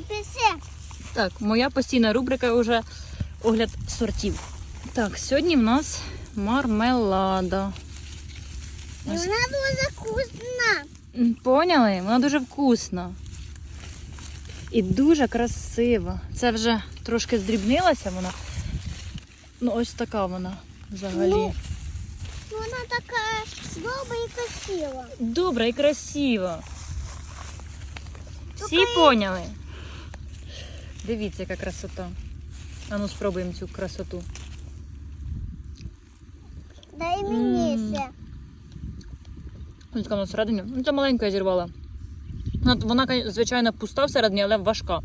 Писи? Так, моя постійна рубрика вже огляд сортів. Так, сьогодні в нас мармелада. Вона дуже вкусна. Поняли? Вона дуже вкусна. І дуже красива. Це вже трошки здрібнилася вона. Ну, ось така вона взагалі. Ну. Вона така добра і красива. Добра і красива. Всі поняли? Дивіться, яка красота. А ну спробуємо цю красоту. Дай мені ще. Ось така вона всередині. Ну, це маленька я зірвала. Вона, звичайно, пуста всередині, але важка.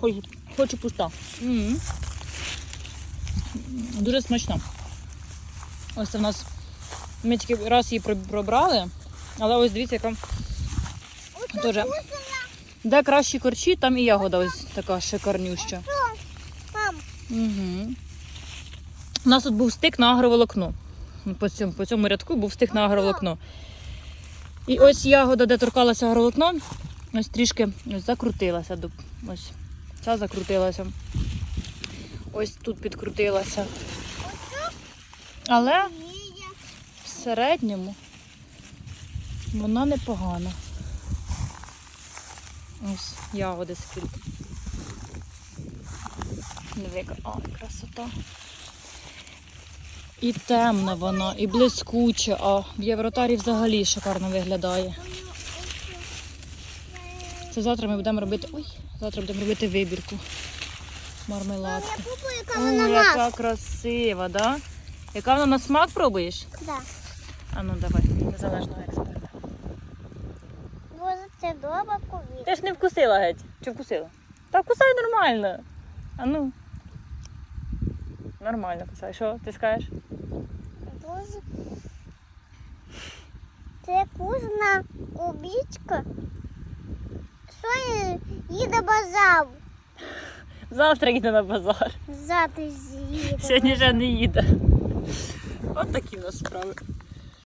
Хоч, хоч і пуста. М. Дуже смачна. Ось це в нас. Ми тільки раз її пробрали, але ось дивіться, яка. Дуже. Де кращі корчі, там і ягода ось така шикарнюща. Мам, Угу. У нас тут був стик на агроволокно. По цьому, по цьому рядку був стик на агроволокно. І ось ягода, де торкалася агроволокно, ось трішки ось закрутилася. Ось ця закрутилася. Ось тут підкрутилася. Але в середньому вона непогана. Ось ягоди скільки. Диви, яка красота. І темна вона, і блискуча, а в Євротарі взагалі шикарно виглядає. Це завтра ми будемо робити. Ой, завтра будемо робити вибірку. Мармеладки. О, яка красива, да? Яка вона на смак пробуєш? Да. А ну давай, незалежного експерта. Це добре ковід. Ти ж не вкусила геть. Чи вкусила? Та вкусай нормально. А ну. Нормально кусай. Що ти скажеш? Дуже. Це вкусна кубічка. Що їде базар? Завтра їде на базар. Завтра з'їде. Сьогодні вже не їде. От такі в нас справи.